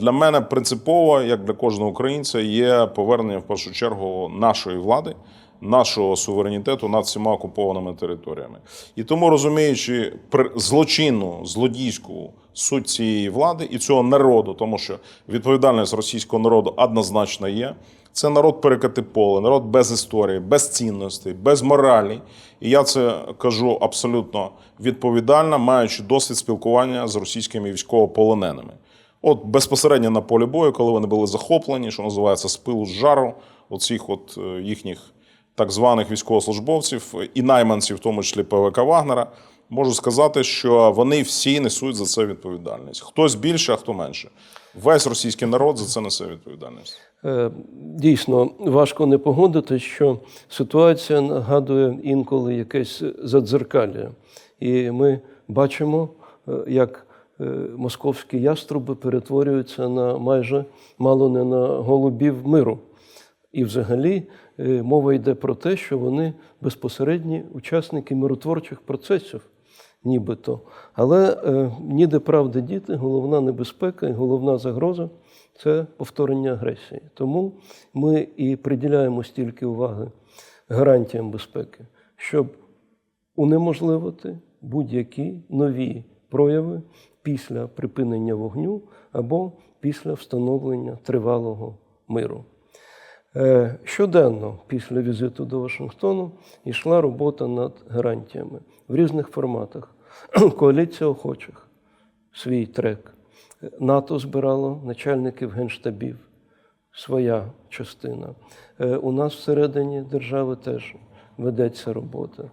Для мене принципово, як для кожного українця, є повернення в першу чергу нашої влади, нашого суверенітету над всіма окупованими територіями. І тому, розуміючи злочинну, злодійську суть цієї влади і цього народу, тому що відповідальність російського народу однозначно є. Це народ перекати поле, народ без історії, без цінностей, без моралі. І я це кажу абсолютно відповідально, маючи досвід спілкування з російськими військовополоненими. От безпосередньо на полі бою, коли вони були захоплені, що називається з пилу з жару, оцих от е, їхніх так званих військовослужбовців і найманців, в тому числі ПВК Вагнера, можу сказати, що вони всі несуть за це відповідальність. Хтось більше, а хто менше. Весь російський народ за це несе відповідальність. Е, Дійсно, важко не погодити, що ситуація нагадує інколи якесь задзеркалля. І ми бачимо, е, як московські яструби перетворюються на майже мало не на голубів миру. І взагалі е, мова йде про те, що вони безпосередні учасники миротворчих процесів, нібито. Але е, ніде правди діти, головна небезпека і головна загроза це повторення агресії. Тому ми і приділяємо стільки уваги гарантіям безпеки, щоб унеможливити будь-які нові прояви після припинення вогню або після встановлення тривалого миру. Е, Щоденно після візиту до Вашингтону йшла робота над гарантіями в різних форматах. Коаліція охочих, свій трек. НАТО збирало начальників генштабів, своя частина. Е, У нас всередині держави теж ведеться робота.